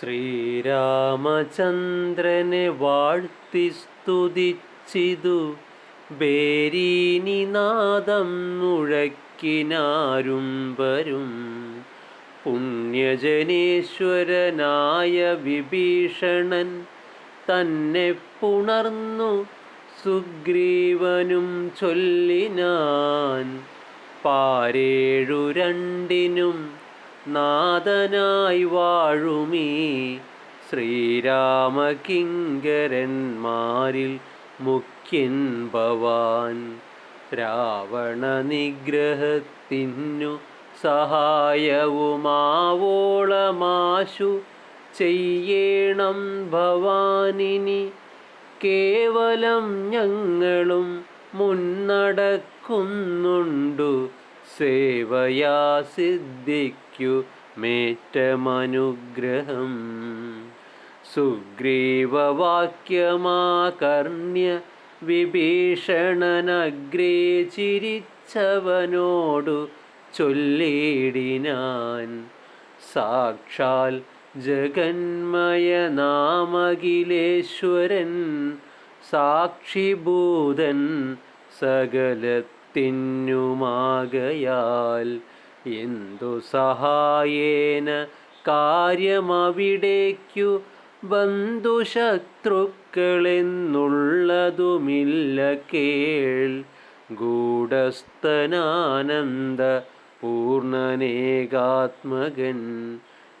ശ്രീരാമചന്ദ്രനെ വാഴ്ത്തി സ്തുതിച്ചിതു. ബേരീനിനാദം മുഴക്കിനാരും വരും. പുണ്യജനേശ്വരനായ വിഭീഷണൻ തന്നെ പുണർന്നു സുഗ്രീവനും ചൊല്ലിനാൻ. പാരേഴു രണ്ടിനും നാഥനായി വാഴുമീ ശ്രീരാമകിങ്കരന്മാരിൽ മുഖ്യൻ ഭവാൻ രാവണ നിഗ്രഹത്തിനു സഹായവുമാവോളമാശു ചെയ്യേണം ഭവാനിനി. കേവലം ഞങ്ങളും മുന്നടക്കുന്നുണ്ടു സേവയാ സിദ്ധിക്കു മേറ്റമനുഗ്രഹം. സുഗ്രീവവാക്യമാകർണ്യ വിഭീഷണനഗ്രേ ചിരിച്ചവനോടു ചൊല്ലിടിനാൻ. സാക്ഷാൽ ജഗന്മയനാമഖിലേശ്വരൻ സാക്ഷിഭൂതൻ സകലത്തിനുമാകയാൽ എന്തു സഹായേന കാര്യമവിടേക്കു ബന്ധുശത്രുക്കളെന്നുള്ളതുമില്ല കേൾ. ഗൂഢസ്ഥനാനന്ദ പൂർണനേകാത്മകൻ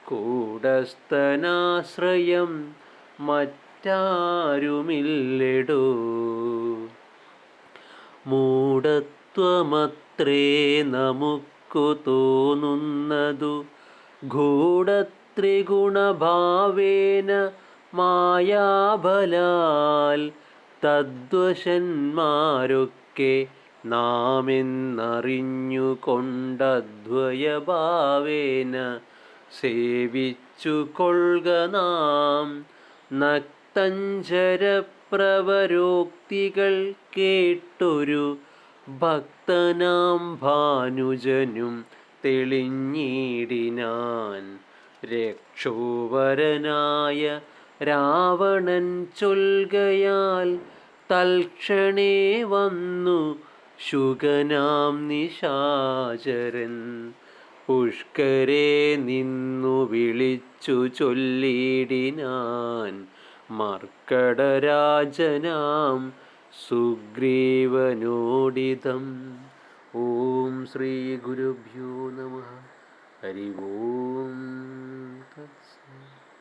കൂടസ്ഥനാശ്രയം മറ്റാരുമില്ലെടോ. മൂഢത്വമത്രേ നമുക്കു തോന്നുന്നതു ഗൂഢത്രിഗുണഭാവേന മായാബലാൽ തദ്വശന്മാരൊക്കെ നാമെന്നറിഞ്ഞുകൊണ്ടദ്വയഭാവേന സേവിച്ചു കൊള്ളുക നാം. നക്തഞ്ചരപ്രവരോക്തികൾ കേട്ടൊരു ഭക്തനാം ഭാനുജനും തെളിഞ്ഞിടിനാൻ രക്ഷോവരനായ രാവണൻ ചൊൽകയാൽ തൽക്ഷണേ വന്നു ശുഗനാം നിശാചരൻ. പുഷ്കരെ നിന്നു വിളിച്ചു ചൊല്ലിടിനാൻ മർക്കടരാജനാം സുഗ്രീവനോടിതം. ഓം ശ്രീ ഗുരുഭ്യോ നമ. ഹരി ഓം തത്സ.